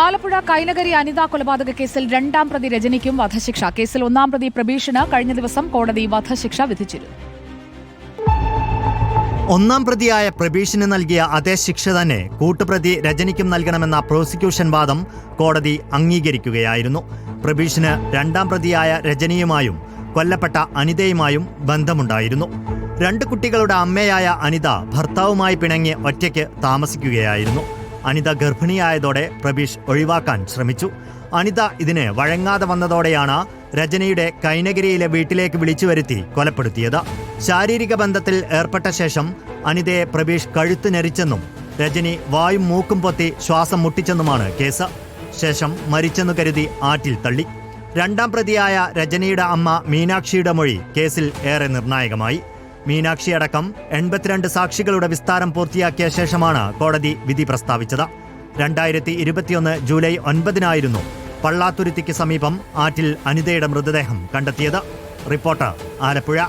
ആലപ്പുഴ കൈനകരി അനിതാ കൊലപാതക കേസിൽ രണ്ടാം പ്രതി രജനിക്കും വധശിക്ഷ. കേസിൽ ഒന്നാം പ്രതി പ്രബീഷിന് കഴിഞ്ഞ ദിവസം കോടതി വധശിക്ഷ വിധിച്ചിരുന്നു. ഒന്നാം പ്രതിയായ പ്രബീഷിന് നൽകിയ അതേ ശിക്ഷ തന്നെ കൂട്ടുപ്രതി രജനിക്കും നൽകണമെന്ന പ്രോസിക്യൂഷൻ വാദം കോടതി അംഗീകരിക്കുകയായിരുന്നു. പ്രബീഷിന് രണ്ടാം പ്രതിയായ രജനിയുമായും കൊല്ലപ്പെട്ട അനിതയുമായും ബന്ധമുണ്ടായിരുന്നു. രണ്ട് കുട്ടികളുടെ അമ്മയായ അനിത ഭർത്താവുമായി പിണങ്ങി ഒറ്റയ്ക്ക് താമസിക്കുകയായിരുന്നു. അനിത ഗർഭിണിയായതോടെ പ്രബീഷ് ഒഴിവാക്കാൻ ശ്രമിച്ചു. അനിത ഇതിന് വഴങ്ങാതെ വന്നതോടെയാണ് രജനിയുടെ കൈനഗിരിയിലെ വീട്ടിലേക്ക് വിളിച്ചു വരുത്തി കൊലപ്പെടുത്തിയത്. ശാരീരിക ബന്ധത്തിൽ ഏർപ്പെട്ട ശേഷം അനിതയെ പ്രബീഷ് കഴുത്ത് ഞെരിച്ചെന്നും രജനി വായും മൂക്കും പൊത്തി ശ്വാസം മുട്ടിച്ചെന്നുമാണ് കേസ്. ശേഷം മരിച്ചെന്നു കരുതി ആറ്റിൽ തള്ളി. രണ്ടാം പ്രതിയായ രജനിയുടെ അമ്മ മീനാക്ഷിയുടെ മൊഴി കേസിൽ ഏറെ നിർണായകമായി. മീനാക്ഷി അടക്കം എൺപത്തിരണ്ട് സാക്ഷികളുടെ വിസ്താരം പൂർത്തിയാക്കിയ ശേഷമാണ് കോടതി വിധി പ്രസ്താവിച്ചത്. രണ്ടായിരത്തി ഇരുപത്തിയൊന്ന് ജൂലൈ ഒൻപതിനായിരുന്നു പള്ളാത്തുരുത്തിക്ക് സമീപം ആറ്റിൽ അനിതയുടെ മൃതദേഹം കണ്ടെത്തിയത്. റിപ്പോർട്ടർ ആലപ്പുഴ.